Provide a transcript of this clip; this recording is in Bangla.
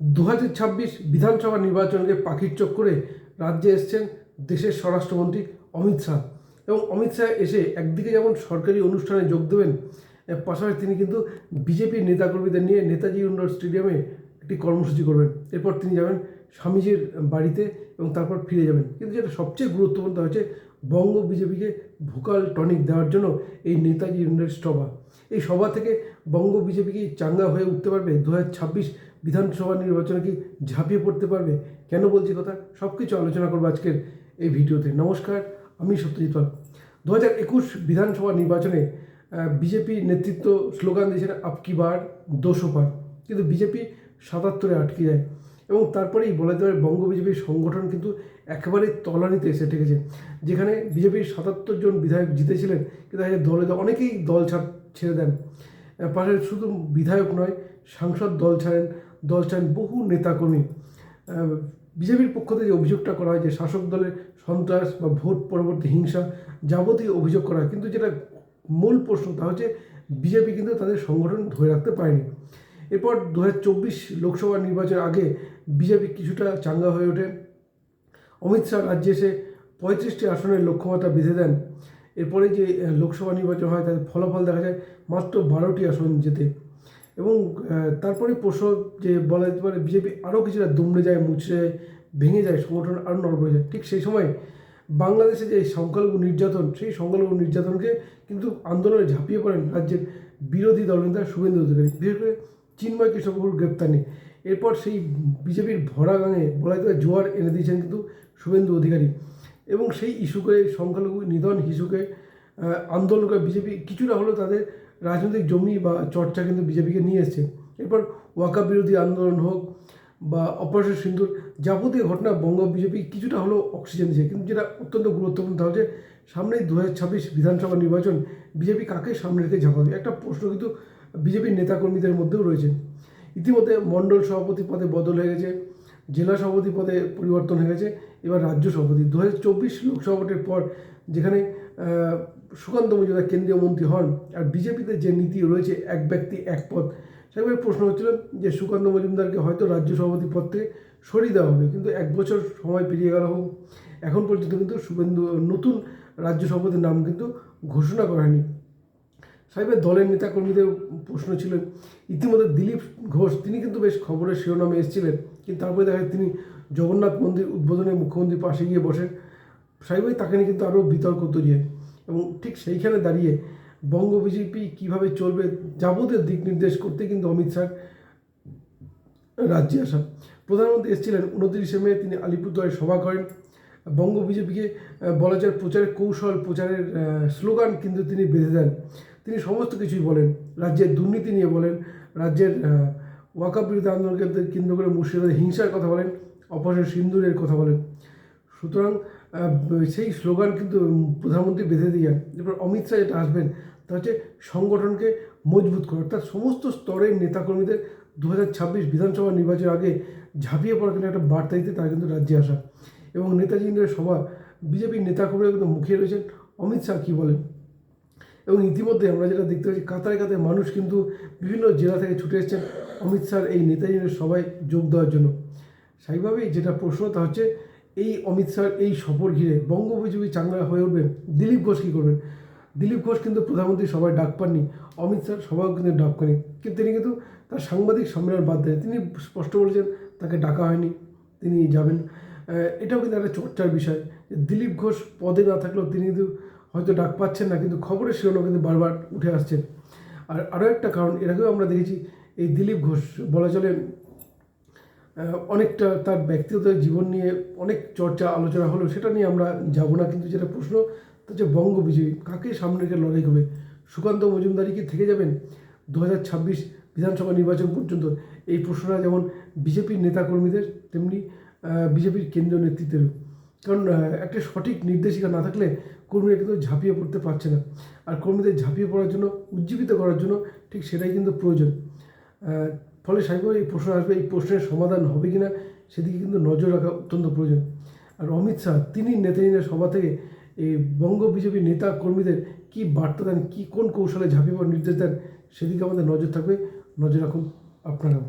দু হাজার ছাব্বিশ বিধানসভা নির্বাচনকে পাখির চোখ করে রাজ্যে এসছেন দেশের স্বরাষ্ট্রমন্ত্রী অমিত শাহ। এবং অমিত শাহ এসে একদিকে যেমন সরকারি অনুষ্ঠানে যোগ দেবেন পাশাপাশি তিনি কিন্তু বিজেপির নেতাকর্মীদের নিয়ে নেতাজি ইন্ডোর স্টেডিয়ামে একটি কর্মসূচি করবেন। এরপর তিনি যাবেন স্বামীজির বাড়িতে এবং তারপর ফিরে যাবেন। কিন্তু যেটা সবচেয়ে গুরুত্বপূর্ণ হচ্ছে বঙ্গ বিজেপিকে ভোকাল টনিক দেওয়ার জন্য এই নেতাজি ইন্ডোর সভা। এই সভা থেকে বঙ্গ বিজেপি কি চাঙ্গা হয়ে উঠতে পারবে? দু ছাব্বিশ বিধানসভা নির্বাচনে কি ঝাঁপিয়ে পড়তে পারবে? কেন বলছি কথা? সব কিছু আলোচনা করব আজকের এই ভিডিওতে। নমস্কার, আমি সত্যজিৎ পাল। দু হাজার একুশ বিধানসভা নির্বাচনে বিজেপি নেতৃত্ব স্লোগান দিয়েছেন আপকি বার, দোষো পার। কিন্তু বিজেপি সাতাত্তরে আটকে যায়। এবং তারপরেই বলা যেতে পারে বঙ্গ বিজেপির সংগঠন কিন্তু একেবারে তলানিতে এসে ঠেকেছে। যেখানে বিজেপির সাতাত্তর জন বিধায়ক জিতেছিলেন, কিন্তু দলে অনেকেই দল ছাড়, ছেড়ে দেন। পাশে শুধু বিধায়ক নয়, সাংসদ দল ছাড়েন দল ছাড়েন বহু নেতাকর্মী। বিজেপির পক্ষ থেকে অভিযোগটা করা হয় যে শাসক দলের সন্ত্রাস বা ভোট পরবর্তী হিংসা যাবতীয় অভিযোগ করা হয়, কিন্তু যেটা মূল প্রশ্ন তা হচ্ছে, বিজেপি কিন্তু তাদের সংগঠন ধরে রাখতে পারেনি। এরপর দু হাজার চব্বিশ লোকসভা নির্বাচনের আগে বিজেপি কিছুটা চাঙ্গা হয়ে ওঠে। অমিত শাহ রাজ্যে এসে পঁয়ত্রিশটি আসনের লক্ষ্যমাত্রা বেঁধে দেন। এরপরে যে লোকসভা নির্বাচন হয় তাদের ফলাফল দেখা যায় মাত্র বারোটি আসন যেতে এবং তারপরে প্রশ্ন যে, বলা যেতে পারে বিজেপি আরও কিছুটা দুমড়ে যায় যায় ভেঙে যায়, সংগঠন আরও হয়ে যায়। ঠিক সেই সময় বাংলাদেশে যে সংখ্যালঘু নির্যাতন, সেই সংখ্যালঘু নির্যাতনকে কিন্তু আন্দোলনে ঝাঁপিয়ে পড়েন রাজ্যের বিরোধী দলনেতা শুভেন্দু অধিকারী। বিশেষ করে চিন্ময় কৃষ্ণবাবুর গ্রেপ্তার এরপর সেই বিজেপির ভরা গাঙে বলা যেতে জোয়ার এনে দিয়েছেন কিন্তু শুভেন্দু অধিকারী। এবং সেই ইস্যুকে, সংখ্যালঘু নিধন ইস্যুকে আন্দোলন করে বিজেপি কিছুটা হলেও তাদের রাজনৈতিক জমি বা চর্চা কিন্তু বিজেপিকে নিয়ে এসছে। এরপর ওয়াকা বিরোধী আন্দোলন হোক বা অপারেশন সিন্ধুর যাবতীয় ঘটনা বঙ্গ বিজেপি কিছুটা হলেও অক্সিজেন দিয়েছে। কিন্তু যেটা অত্যন্ত গুরুত্বপূর্ণ তা হচ্ছে সামনেই দু হাজার ছাব্বিশ বিধানসভা নির্বাচন বিজেপি কাকে সামনে রেখে ঝাঁপাবে? একটা প্রশ্ন কিন্তু বিজেপির নেতাকর্মীদের মধ্যেও রয়েছে ইতিমধ্যে মণ্ডল সভাপতি পদে বদল হয়ে গেছে, জেলা সভাপতি পদে পরিবর্তন হয়ে গেছে, এবার রাজ্য সভাপতি। দু হাজার চব্বিশ লোকসভা ভোটের পর যেখানে সুকান্ত মজুমদার কেন্দ্রীয় মন্ত্রী হন আর বিজেপিতে যে নীতি রয়েছে, এক ব্যক্তি, এক পদ, সেভাবে প্রশ্ন হচ্ছিল যে সুকান্ত মজুমদারকে হয়তো রাজ্য সভাপতি পদ থেকে সরিয়ে দেওয়া হবে। কিন্তু এক বছর সময় পেরিয়ে গেল। হোক এখন পর্যন্ত কিন্তু শুভেন্দু, নতুন রাজ্য সভাপতির নাম কিন্তু ঘোষণা করা হয়নি। সাহেবের দলের নেতাকর্মীদের প্রশ্ন ছিল, ইতিমধ্যে দিলীপ ঘোষ, তিনি কিন্তু বেশ খবরের শিরোনামে এসেছিলেন, কিন্তু তারপরে দেখা যায় তিনি জগন্নাথ মন্দির উদ্বোধনে মুখ্যমন্ত্রীর পাশে গিয়ে বসেন। সাহেবই তাকে নিয়ে কিন্তু আরও বিতর্ক তৈরি হয় এবং ঠিক সেইখানে দাঁড়িয়ে বঙ্গ বিজেপি কীভাবে চলবে যাবতীয় দিক নির্দেশ করতে কিন্তু অমিত শাহ রাজ্যে আসা। প্রধানমন্ত্রী এসেছিলেন, উনত্রিশে মে তিনি আলিপুরদুয়ারে সভা করেন। বঙ্গ বিজেপিকে বলা যায় প্রচারের কৌশল, প্রচারের স্লোগান কিন্তু তিনি বেঁধে দেন। তিনি সমস্ত কিছুই বলেন। রাজ্যের দুর্নীতি নিয়ে বলেন, রাজ্যের ওয়াকা বিরোধী আন্দোলনকে কেন্দ্র করে মুর্শিদাবাদের হিংসার কথা বলেন অপারেশন সিন্দুরের কথা বলেন। সুতরাং সেই স্লোগান কিন্তু প্রধানমন্ত্রী বেঁধে দিয়ে এরপর অমিত শাহ যেটা আসবেন, তা হচ্ছে সংগঠনকে মজবুত করা। অর্থাৎ সমস্ত স্তরের নেতাকর্মীদের দু হাজার ছাব্বিশ বিধানসভা নির্বাচনের আগে ঝাঁপিয়ে পড়ার জন্য একটা বার্তা দিতে তারা কিন্তু রাজ্যে আসা। এবং নেতাজি সভা, বিজেপির নেতাকর্মীরা কিন্তু মুখিয়ে রয়েছেন। অমিত শাহ কী বলেন? এবং ইতিমধ্যে আমরা যেটা দেখতে পাচ্ছি, কাতারে কাতারে মানুষ কিন্তু বিভিন্ন জেলা থেকে ছুটে এসেছেন। অমিত শাহর এই নেতাজিদের সবাই যোগ দেওয়ার জন্য। সেইভাবেই যেটা প্রশ্ন, তা হচ্ছে এই অমিত শাহর এই সফর ঘিরে বঙ্গ বিজেপি চাঙ্গা হয়ে উঠবেন, দিলীপ ঘোষ কী করবেন? দিলীপ ঘোষ কিন্তু প্রধানমন্ত্রী, সবাই ডাক পাননি। অমিত শাহ সবাই কিন্তু ডাক পাননি। কিন্তু তিনি কিন্তু তার সাংবাদিক সম্মেলন বাদ দেন। তিনি স্পষ্ট বলেছেন, তাকে ডাকা হয়নি, তিনি যাবেন। এটাও কিন্তু একটা চর্চার বিষয়। দিলীপ ঘোষ পদে না থাকলেও তিনি কিন্তু হয়তো ডাক পাচ্ছেন না, কিন্তু খবরের শিরোনাম কিন্তু বারবার উঠে আসছেন আর আরও একটা কারণ, এর আগেও আমরা দেখেছি, এই দিলীপ ঘোষ, বলা চলে অনেকটা তার ব্যক্তিগত জীবন নিয়ে অনেক চর্চা, আলোচনা হলো, সেটা নিয়ে আমরা যাব না, কিন্তু যেটা প্রশ্ন, তা হচ্ছে বঙ্গ বিজয়ী কাকে সামনে রেখে লড়াই করবে? সুকান্ত মজুমদারি কি থেকে যাবেন দু হাজার ছাব্বিশ বিধানসভা নির্বাচন পর্যন্ত? এই প্রশ্নটা যেমন বিজেপির নেতাকর্মীদের, তেমনি বিজেপির কেন্দ্রীয় নেতৃত্বেরও। কারণ একটা সঠিক নির্দেশিকা না থাকলে কর্মীরা কিন্তু ঝাঁপিয়ে পড়তে পারছে না। আর কর্মীদের ঝাঁপিয়ে পড়ার জন্য, উজ্জীবিত করার জন্য ঠিক সেটাই কিন্তু প্রয়োজন। ফলে স্বাভাবিক এই প্রশ্ন আসবে, এই প্রশ্নের সমাধান হবে কিনা সেদিকে কিন্তু নজর রাখা অত্যন্ত প্রয়োজন। আর অমিত শাহ, তিনি নেতাজিনের সভা থেকে এই বঙ্গ বিজেপি নেতা কর্মীদের কী বার্তা দেন, কী কোন কৌশলে ঝাঁপিয়ে পড়ার নির্দেশ দেন, সেদিকে আমাদের নজর থাকবে। নজর রাখুন আপনারাও।